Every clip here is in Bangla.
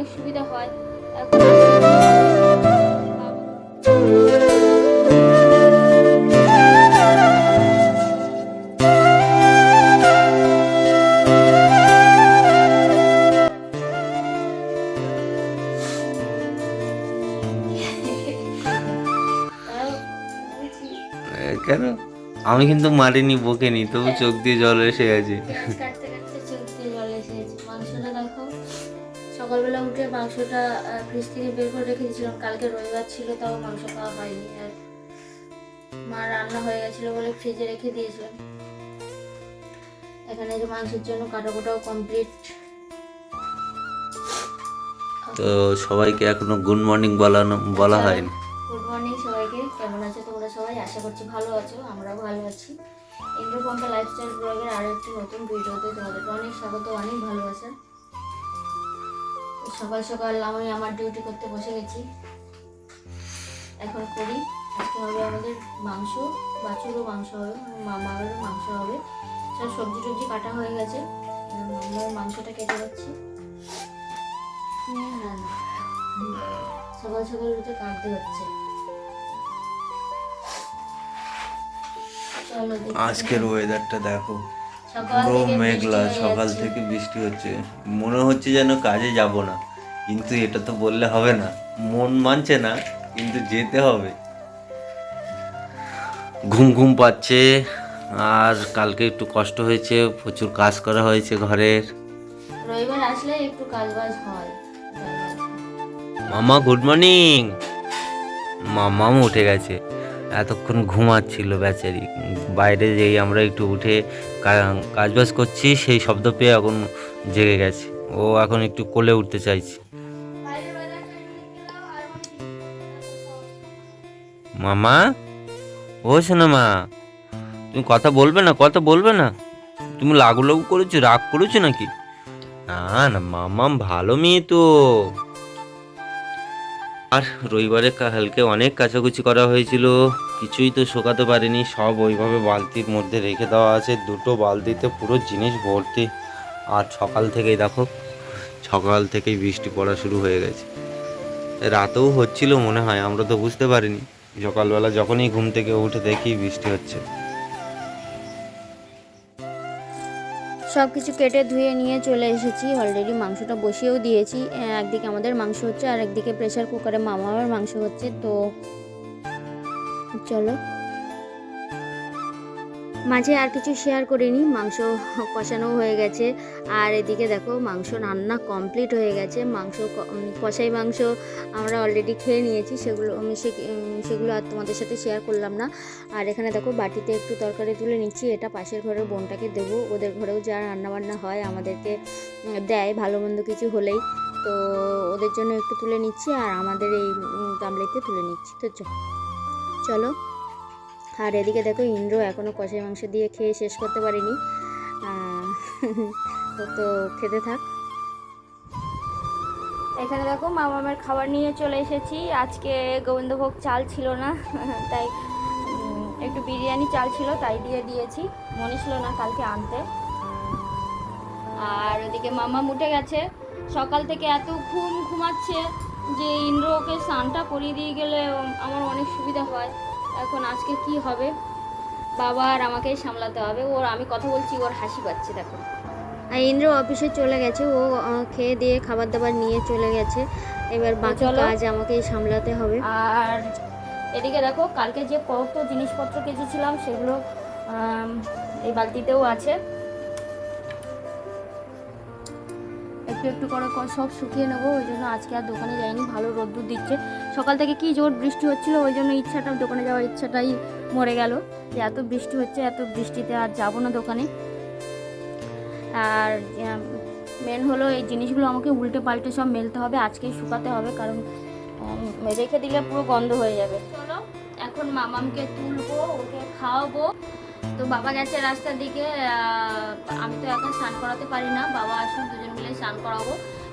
অনেক সুবিধা হয়। কেন? আমি কিন্তু মারিনি বকেনি তবু চোখ দিয়ে জল এসে গেছে। উঠে মাংসটা ফ্রিজ থেকে বের করে রেখে দিয়েছিলাম কালকে রবিবার ছিল তাও মাংস খাওয়া হয়নি আর মা রান্না হয়ে গেছিল বলে ফ্রিজে রেখে দিয়েছিলাম। এখানে যে মাংসের জন্য কাটা কোটাও কমপ্লিট তো সবাইকে এখনও গুড মর্নিং বলানো বলা হয়নি। গুড মর্নিং সবাইকে কেমন আছো তোমরা সবাই? আশা করছি ভালো আছো আমরাও ভালো আছি। ইন্দ্রপঙ্কা লাইফস্টাইল ব্লগের আরও একটি নতুন ভিডিওতে তোমাদেরকে অনেক স্বাগত অনেক ভালোবাসা। সকাল সকাল আমি আমার ডিউটি করতে বসে গেছি। এখন করি। আজকে হবে আমাদের মাংস বাছুরও মাংস হবে মামারও মাংস হবে। সব সবজি টবজি কাটা হয়ে গেছে। আমরা মাংসটা কেটে যাচ্ছি সকাল সকাল উঠে কাটতে হচ্ছে। আজকের ওয়েদারটা দেখো। পুরো মেঘলা সকাল থেকে বৃষ্টি হচ্ছে। মনে হচ্ছে যেন কাজে যাব না কিন্তু এটা তো বললে হবে না। মন মানছে না কিন্তু যেতে হবে। ঘুম ঘুম পাচ্ছে আর কালকে একটু কষ্ট হয়েছে প্রচুর কাজ করা হয়েছে ঘরের। রবিবার আসলে একটু হয়। মামা গুড মর্নিং মামাও উঠে গেছে। এতক্ষণ ঘুমাচ্ছিল বেচারি। বাইরে যেই আমরা একটু উঠে কাজবাজ করছি, সেই শব্দ পেয়ে এখন জেগে গেছে। ও এখন একটু কোলে উঠতে চাইছে। মামা? ও মা তুমি কথা বলবে না, কথা বলবে না। তুমি লাগু লাগু করেছ, রাগ করেছ নাকি? না না মামাম ভালো মেয়ে তো। আর রবিবারে কালকে অনেক কাচাকুচি করা হয়েছিল। কিছুই তো শোকাতে পারিনি। সব ওইভাবে বালতির মধ্যে রেখে দেওয়া আছে। দুটো বালতিতে পুরো জিনিস ভর্তি। আর সকাল থেকেই দেখো, সকাল থেকেই বৃষ্টি পড়া শুরু হয়ে গেছে। রাতেও হচ্ছিল মনে হয়, আমরা তো বুঝতে পারিনি। সকালবেলা যখনই ঘুম থেকে উঠে দেখি বৃষ্টি হচ্ছে। সব কিছু কেটে ধুয়ে নিয়ে চলে এসেছি। অলরেডি মাংসটা বসিয়েও দিয়েছি। একদিকে আমাদের মাংস হচ্ছে আর একদিকে প্রেশার কুকারে মামার মাংস হচ্ছে। তো চলো। মাঝে আর কিছু শেয়ার করিনি, মাংস কষানো হয়ে গেছে। আর এদিকে দেখো, মাংস রান্না কমপ্লিট হয়ে গেছে। মাংস কষাই মাংস আমরা অলরেডি খেয়ে নিয়েছি, সেগুলো আমি সেগুলো আর তোমাদের সাথে শেয়ার করলাম না। আর এখানে দেখো, বাটিতে একটু তরকারি তুলে নিচ্ছি, এটা পাশের ঘরের বোনটাকে দেবো। ওদের ঘরেও যা রান্নাবান্না হয়, আমাদেরকে দেয়, ভালো মন্দ কিছু হলেই। তো ওদের জন্য একটু তুলে নিচ্ছি, আর আমাদের এই গামলিতে তুলে নিচ্ছি। তো চলো। আর এদিকে দেখো ইন্দ্র এখনও কষাই মাংস দিয়ে খেয়ে শেষ করতে পারিনি। তো খেতে থাক। এখানে দেখো মামামের খাবার নিয়ে চলে এসেছি। আজকে গোবিন্দভোগ চাল ছিল না, তাই একটু বিরিয়ানি চাল ছিল, তাই দিয়ে দিয়েছি। মনে ছিল না কালকে আনতে। আর ওদিকে মামা উঠে গেছে। সকাল থেকে এত ঘুম ঘুমাচ্ছে যে ইন্দ্র ওকে স্নানটা করিয়ে দিয়ে গেলে আমার অনেক সুবিধা হয়। এখন আজকে কি হবে? বাবা আর আমাকেই সামলাতে হবে। ওর আমি কথা বলছি ওর হাসি পাচ্ছে দেখো। আর ইন্দ্র অফিসে চলে গেছে। ও খেয়ে দিয়ে খাবার দাবার নিয়ে চলে গেছে। এবার বাকি। কাজ আমাকেই সামলাতে হবে। আর এদিকে দেখো কালকে যে কত জিনিসপত্র কেচেছিলাম সেগুলো এই বালতিতেও আছে। একটু একটু করে সব শুকিয়ে নেব। ওই জন্য আজকে আর দোকানে যাইনি। ভালো রোদ্দুর দিচ্ছে। সকাল থেকে কি জোর বৃষ্টি হচ্ছিল, ওই জন্য ইচ্ছাটা, দোকানে যাওয়ার ইচ্ছাটাই মরে গেল যে এত বৃষ্টি হচ্ছে, এত বৃষ্টিতে আর যাব না দোকানে। আর মেন হলো এই জিনিসগুলো আমাকে উল্টে পাল্টে সব মেলতে হবে, আজকেই শুকাতে হবে, কারণ রেখে দিলে পুরো গন্ধ হয়ে যাবে। চলো, এখন মামামকে তুলবো, ওকে খাওয়াবো। তো বাবা গেছে রাস্তার দিকে আমি তো এখন স্নান করাতে পারি না, বাবা আসুন দুজন মিলে স্নান করাবো।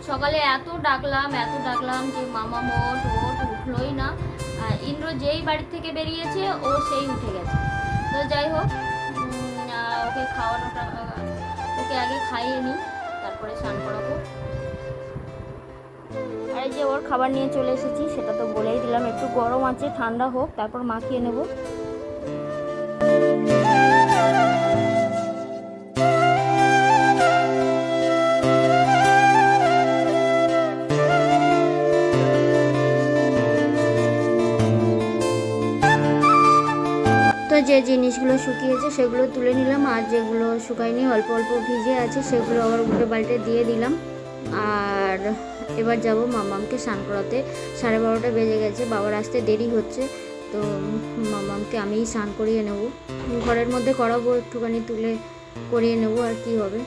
সকালে এত ডাকলাম এত ডাকলাম যে মামা মোট ওট নই না। ইন্দ্র যেই বাড়ি থেকে বেরিয়েছে, ও সেই উঠে গেছে। তো যাই হোক ওকে খাওয়ানোটা ওকে আগে খাইয়ে নিই, তারপরে স্নান করাবো। আর যে ওর খাবার নিয়ে চলে এসেছি, সেটা তো বলেই দিলাম, একটু গরম আছে, ঠান্ডা হোক, তারপর মাখিয়ে নেব। যে জিনিসগুলো শুকিয়েছে সেগুলো তুলে নিলাম, আর যেগুলো শুকায়নি অল্প অল্প ভিজে আছে সেগুলো আবার উল্টে পাল্টে দিয়ে দিলাম। আর এবার যাব মামামকে স্নান করাতে। সাড়ে বারোটা বেজে গেছে, বাবার আসতে দেরি হচ্ছে, তো মামামকে আমিই স্নান করিয়ে নেব। ঘরের মধ্যে করাবো একটুখানি, তুলে করিয়ে নেব, আর কি হবে।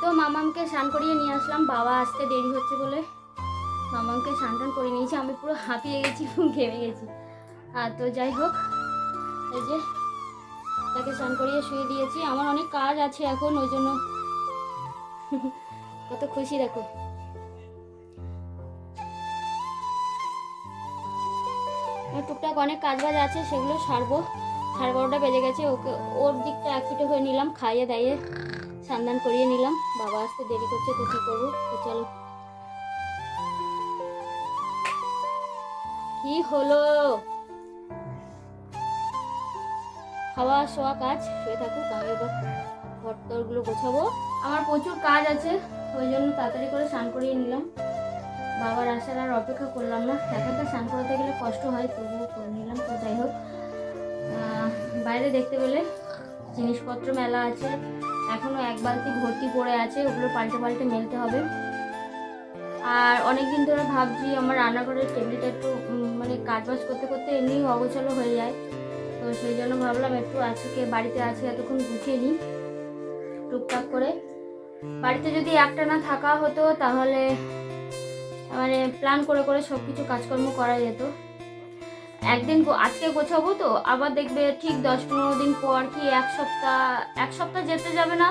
তো মামামকে স্নান করিয়ে নিয়ে আসলাম, বাবা আসতে দেরি হচ্ছে বলে। মামাকে স্নান করে নিয়েছি, আমি পুরো হাঁপিয়ে গেছি ঘেমে গেছি। আর তো যাই হোক, এই যে তাকে স্নান করিয়ে শুয়ে দিয়েছি। আমার অনেক কাজ আছে এখন, ওই জন্য কত খুশি, দেখো। টুকটাক অনেক কাজ বাজ আছে, সেগুলো সারবো। সাড়ে বারোটা বেজে গেছে, ওকে, ওর দিকটা এক ফিটে হয়ে নিলাম খাইয়ে দাইয়ে স্নান করিয়ে নিলাম। বাবা আসতে দেরি করছে, তো কী করব? তো চলো। কি হলো? খাওয়া শোয়া কাজ, শুয়ে থাকুক আমি এবার ঘর দরগুলো গোছাবো। আমার প্রচুর কাজ আছে, ওই জন্য তাড়াতাড়ি করে স্নান করিয়ে নিলাম। বাবার আসার আর অপেক্ষা করলাম না। একা একা স্নান করাতে গেলে কষ্ট হয়, তবুও করে নিলাম। তো যাই হোক বাইরে দেখতে পেলে জিনিসপত্র মেলা আছে। এখনও এক বালতি ভর্তি পড়ে আছে, ওগুলো পাল্টে পাল্টে মেলতে হবে। আর অনেক দিন ধরে ভাবছি আমার রান্নাঘরের টেবিলটা একটু মানে কাজ বাজ করতে করতে এমনি অগোছালো হয়ে যায়। তো সেই জন্য ভাবলাম একটু আজকে বাড়িতে আছে, এতক্ষণ গুছিয়ে নিই টুকটাক করে। বাড়িতে যদি একটা না থাকা হতো তাহলে মানে প্ল্যান করে করে সব কিছু কাজকর্ম করা যেত। একদিন আজকে গোছাবো তো, আবার দেখবে ঠিক দশ পনেরো দিন পর কি এক সপ্তাহ এক সপ্তাহ যেতে যাবে না,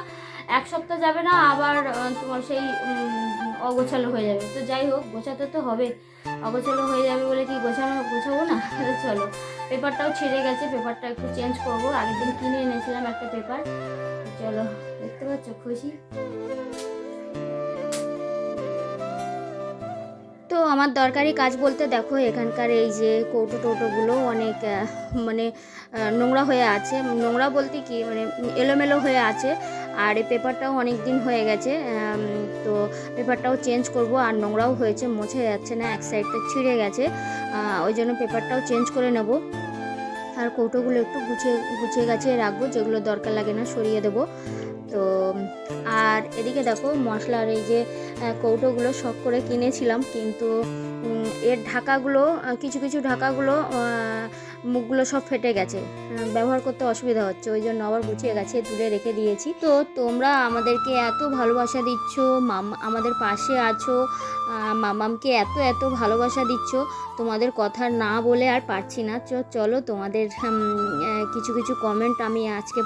এক সপ্তাহ যাবে না, আবার তোমার সেই অগোছালো হয়ে যাবে। তো যাই হোক, গোছাতে তো হবে। অগোছালো হয়ে যাবে বলে কি গোছানো গোছাবো না? তো চলো। পেপারটাও ছিঁড়ে গেছে, পেপারটা একটু চেঞ্জ করব। আগের দিন কিনে এনেছিলাম একটা পেপার। চলো, দেখতে পাচ্ছ? খুশি? তো আমার দরকারি কাজ বলতে দেখো, এখানকার এই যে কৌটো টোটোগুলো অনেক মানে নোংরা হয়ে আছে। নোংরা বলতে কি মানে এলোমেলো হয়ে আছে। আর এই পেপারটাও অনেক দিন হয়ে গেছে তো পেপারটাও চেঞ্জ করব, আর নোংরাও হয়েছে, মোছা যাচ্ছে না, এক সাইডটা ছিঁড়ে গেছে ওই জন্য পেপারটাও চেঞ্জ করে নেব। আর কৌটোগুলো একটু গুছিয়ে গুছিয়ে গাছিয়ে রাখব, যেগুলো দরকার লাগে না সরিয়ে দেবো। তো, আর এদিকে দেখো মশলার এই যে কৌটোগুলো শখ করে কিনেছিলাম, কিন্তু এর ঢাকাগুলো কিছু কিছু ঢাকাগুলো মুখগুলো সব ফেটে গেছে। ব্যবহার করতে অসুবিধা হচ্ছে, ওই জন্য আবার গুছিয়ে গেছে তুলে রেখে দিয়েছি। তো তোমরা আমাদেরকে এত ভালোবাসা দিচ্ছ, মাম, আমাদের পাশে আছো মামামকে এত এত ভালোবাসা দিচ্ছ, তোমাদের কথা না বলে আর পারছি না। চলো তোমাদের কিছু কিছু কমেন্ট আমি আজকে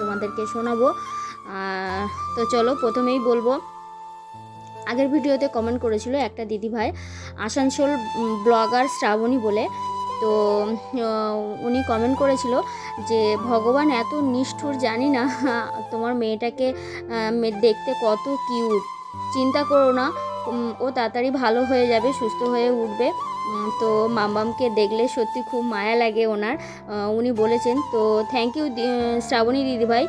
তোমাদেরকে শোনাবো। তো চলো প্রথমেই বলব, আগের ভিডিওতে কমেন্ট করেছিল একটা দিদিভাই, আসানসোল ব্লগার শ্রাবণী বলে। তো উনি কমেন্ট করেছিল যে, ভগবান এত নিষ্ঠুর, জানি না তোমার মেয়েটাকে দেখতে কত কিউট চিন্তা করো না ও তাড়াতাড়ি ভালো হয়ে যাবে, সুস্থ হয়ে উঠবে। তো মামামকে দেখলে সত্যি খুব মায়া লাগে ওনার। উনি বলেছেন, তো থ্যাংক ইউ শ্রাবণী দিদিভাই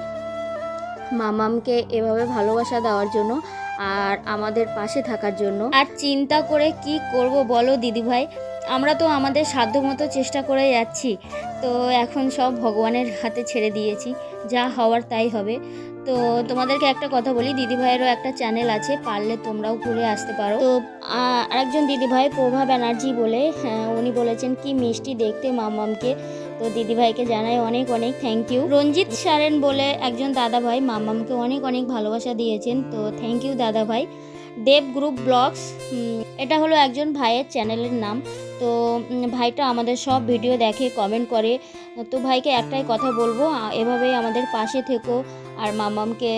মামামকে এভাবে ভালোবাসা দেওয়ার জন্য আর আমাদের পাশে থাকার জন্য। আর চিন্তা করে কি করব বলো দিদিভাই? আমরা তো আমাদের সাধ্যমতো চেষ্টা করে যাচ্ছি। তো এখন সব ভগবানের হাতে ছেড়ে দিয়েছি। যা হওয়ার তাই হবে। তো তোমাদেরকে একটা কথা বলি দিদিভাইয়েরও একটা চ্যানেল আছে পারলে তোমরাও ঘুরে আসতে পারো। তো আরেকজন দিদিভাই প্রভা ব্যানার্জি বলে হ্যাঁ, উনি বলেছেন কি মিষ্টি দেখতে মামামকে তো দিদিভাইকে জানাই অনেক অনেক থ্যাংক ইউ রঞ্জিত সারেন বলে একজন দাদা ভাই মামামকে অনেক অনেক ভালোবাসা দিয়েছেন, তো থ্যাংক ইউ দাদা ভাই দেব গ্রুপ ব্লগস এটা হলো একজন ভাইয়ের চ্যানেলের নাম। তো ভাইটা আমাদের সব ভিডিও দেখে কমেন্ট করে। তো ভাইকে একটাই কথা বলব এভাবে এভাবেই আমাদের পাশে থেকো। আর মামামকে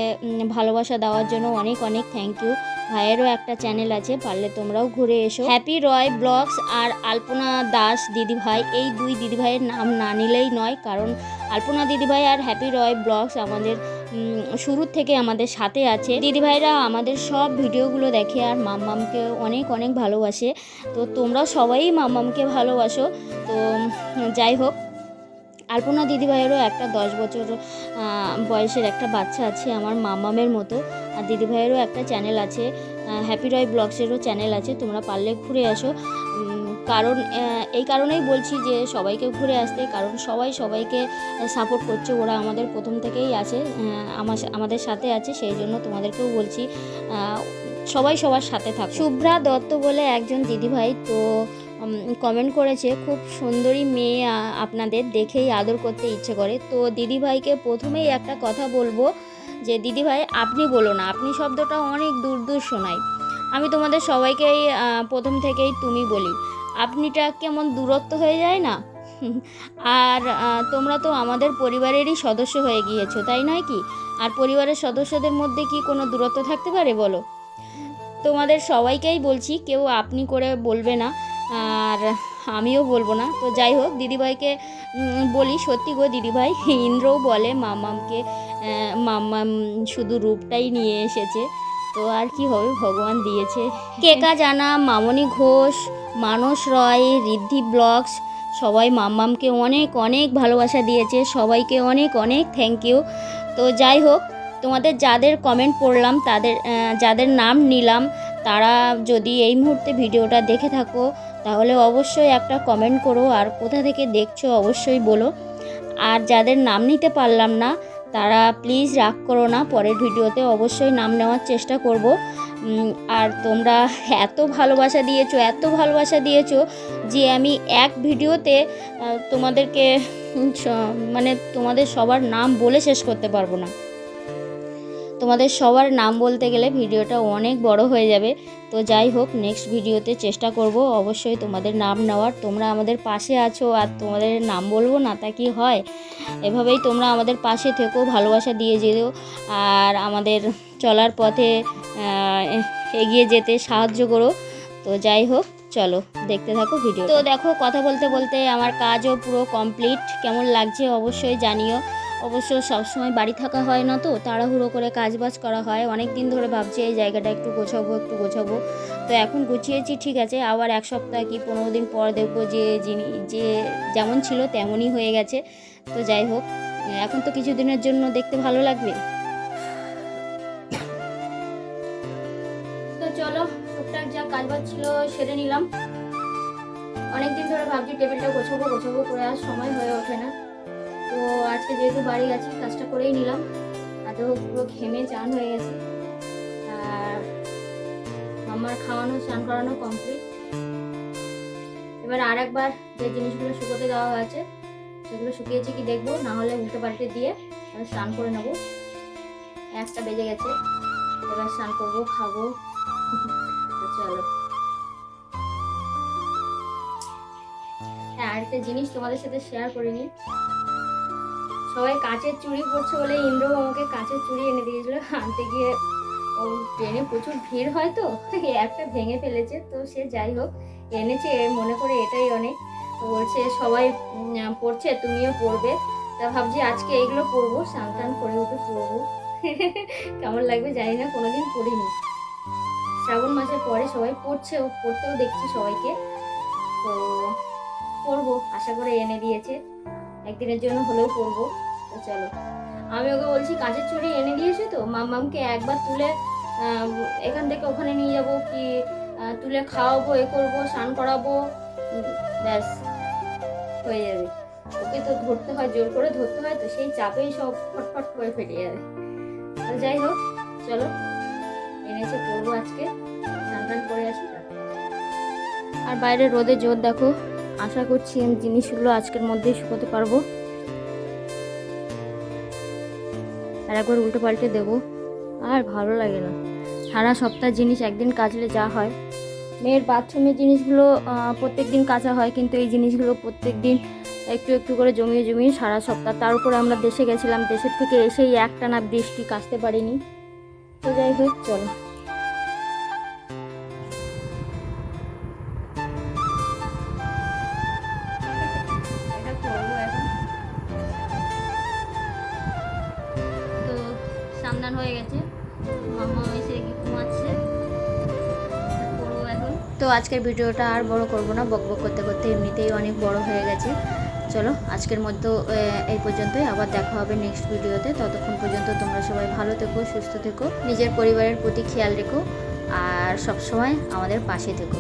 ভালোবাসা দেওয়ার জন্য অনেক অনেক থ্যাংক ইউ ভাইয়েরও একটা চ্যানেল আছে, পারলে তোমরাও ঘুরে এসো। হ্যাপি রয় ব্লগস আর আলপনা দাস দিদিভাই, এই দুই দিদিভাইয়ের নাম না নিলেই নয়, কারণ আলপনা দিদিভাই আর হ্যাপি রয় ব্লগস আমাদের শুরুর থেকে আমাদের সাথে আছে। দিদিভাইরা আমাদের সব ভিডিওগুলো দেখে আর মাম্মামকে অনেক অনেক ভালোবাসে। তো তোমরা সবাই মাম্মামকে ভালোবাসো। তো, যাই হোক, আলপনা দিদিভাইয়েরও একটা দশ বছর বয়সের একটা বাচ্চা আছে আমার মামামের মতো। আর দিদিভাইয়েরও একটা চ্যানেল আছে হ্যাপি রয় ব্লগসেরও চ্যানেল আছে, তোমরা পারলে ঘুরে আসো। কারণ এই কারণেই বলছি যে সবাইকে ঘুরে আসতে, কারণ সবাই সবাইকে সাপোর্ট করছে, ওরা আমাদের প্রথম থেকেই আছে আমার আমাদের সাথে আছে, সেই জন্য তোমাদেরকেও বলছি সবাই সবার সাথে থাক। শুভ্রা দত্ত বলে একজন দিদিভাই, তো কমেন্ট করেছে, খুব সুন্দরী মেয়ে আপনাদের দেখেই আদর করতে ইচ্ছে করে। তো দিদিভাইকে প্রথমেই একটা কথা বলব যে, দিদিভাই, আপনি বলো না, আপনি শব্দটা অনেক দূর দূর শোনায়। আমি তোমাদের সবাইকেই প্রথম থেকেই তুমি বলি। আপনিটা কেমন দূরত্ব হয়ে যায় না? আর তোমরা তো আমাদের পরিবারেরই সদস্য হয়ে গিয়েছো, তাই নয় কি? আর পরিবারের সদস্যদের মধ্যে কি কোনো দূরত্ব থাকতে পারে বলো? তোমাদের সবাইকেই বলছি, কেউ আপনি করে বলবে না, আর আমিও বলব না। তো যাই হোক, দিদিভাইকে বলি, সত্যি গো দিদিভাই, ইন্দ্রও বলে, মামামকে মাম্মাম শুধু রূপটাই নিয়ে এসেছে। তো আর কি হবে? ভগবান দিয়েছে। কেকা জানা, মামনি ঘোষ, মানস রয়, ঋদ্ধি ব্লগস সবাই মাম্মামকে অনেক অনেক ভালোবাসা দিয়েছে। সবাইকে অনেক অনেক থ্যাংক ইউ তো যাই হোক, তোমাদের যাদের কমেন্ট পড়লাম, তাদের যাদের নাম নিলাম, তারা যদি এই মুহূর্তে ভিডিওটা দেখে থাকো, তাহলে অবশ্যই একটা কমেন্ট করো। আর কোথা থেকে দেখছ, অবশ্যই বলো। আর যাদের নাম নিতে পারলাম না তারা প্লিজ রাগ করো না, পরের ভিডিওতে অবশ্যই নাম নেওয়ার চেষ্টা করব। আর তোমরা এত ভালোবাসা দিয়েছ, এত ভালোবাসা দিয়েছ যে আমি এক ভিডিওতে তোমাদেরকে মানে তোমাদের সবার নাম বলে শেষ করতে পারব না। তোমাদের সবার নাম বলতে গেলে ভিডিওটা অনেক বড় হয়ে যাবে। তো যাই হোক নেক্সট ভিডিওতে চেষ্টা করব অবশ্যই তোমাদের নাম নেওয়ার। তোমরা আমাদের পাশে আছো আর তোমাদের নাম বলব না তা কি হয়? এভাবেই তোমরা আমাদের পাশে থেকো, ভালোবাসা দিয়ে যেও। আর আমাদের চলার পথে এগিয়ে যেতে সাহায্য করো। তো যাই হোক, চলো দেখতে থাকো ভিডিও তো দেখো, কথা বলতে বলতে আমার কাজও পুরো কমপ্লিট কেমন লাগছে অবশ্যই জানিও। অবশ্য সবসময় বাড়ি থাকা হয় না তো, তাড়াহুড়ো করে কাজ বাজ করা হয়। অনেক দিন ধরে ভাবছি এই জায়গাটা একটু গোছাবো একটু গোছাবো। তো এখন গুছিয়েছি, ঠিক আছে। আবার এক সপ্তাহ কি পনেরো দিন পর দেখব যে যিনি, যে যেমন ছিল তেমনই হয়ে গেছে। তো যাই হোক, এখন তো কিছুদিনের জন্য দেখতে ভালো লাগবে। তো চলো ছিল সেরে নিলাম। অনেকদিন ধরে ভাবছি টেবিলটা গোছাবো গোছাবো, করে আর সময় হয়ে ওঠে না। তো আজকে যেহেতু বাড়ি আছি কাজটা করেই নিলাম। আর তো পুরো ঘেমে চান হয়ে গেছে। আর আমার খাওয়ানো, স্নান করানো কমপ্লিট এবার আর একবার যে জিনিসগুলো শুকোতে দেওয়া হয়েছে, সেগুলো শুকিয়েছে কি দেখব, না হলে উল্টে পাল্টে দিয়ে আমি স্নান করে নেব। একটা বেজে গেছে, এবার স্নান করব, খাব। চলো। হ্যাঁ আরেকটা জিনিস তোমাদের সাথে শেয়ার করিনি। সবাই কাঁচের চুড়ি পরছে বলে ইন্দ্র আমাকে কাঁচের চুড়ি এনে দিয়েছিল। আনতে গিয়ে ও ট্রেনে প্রচুর ভিড় হয় তো একটা ভেঙে ফেলেছে। তো সে যাই হোক, এনেছে মনে করে এটাই অনেক। বলছে, সবাই পড়ছে তুমিও পড়বে তা ভাবছি আজকে এইগুলো পরবো স্নান করে উঠে পরবো। কেমন লাগবে জানি না, কোনোদিন পড়িনি শ্রাবণ মাসের পরে সবাই পড়ছে পড়তেও দেখছি সবাইকে। তো পরবো, আশা করে এনে দিয়েছে। একদিনের জন্য হলেও পরবো তো চলো। আমি ওকে বলছি, কাঁচের চুড়ি এনে দিয়েছে তো? মাম্মামকে একবার তুলে এখান থেকে ওখানে নিয়ে যাব কি তুলে খাওয়াবো, এ করব, স্নান করাবো। ব্যাস, হয়ে যাবে। ওকে তো ধরতে হয়, জোর করে ধরতে হয় তো, সেই চাপেই সব ফটফট করে ফেটে যাবে। তো যাই হোক, চলো। এনেছে পরবো আজকে। স্নান করে আসি আর বাইরে রোদে জোর দেখো। আশা করছি আমি জিনিসগুলো আজকের মধ্যেই শুকোতে পারব। আর একবার উল্টো পাল্টে দেবো। আর ভালো লাগে না। সারা সপ্তাহ জিনিস একদিন কাচলে যা হয়। মেয়ের বাথরুমের জিনিসগুলো প্রত্যেক দিন কাচা হয়, কিন্তু এই জিনিসগুলো প্রত্যেক দিন একটু একটু করে জমিয়ে জমিয়ে সারা সপ্তাহ। তার উপরে আমরা দেশে গেছিলাম। দেশের থেকে এসেই একটানা বৃষ্টি কাচতে পারিনি। তো যাই হোক, চলো। তো আজকের ভিডিওটা আর বড় করব না, বক বক করতে করতে এমনিতেই অনেক বড় হয়ে গেছে। চলো, আজকের মতো এই পর্যন্তই। আবার দেখা হবে নেক্সট ভিডিওতে। ততক্ষণ পর্যন্ত তোমরা সবাই ভালো থেকো, সুস্থ থেকো। নিজের পরিবারের প্রতি খেয়াল রেখো। আর সবসময় আমাদের পাশে থেকো।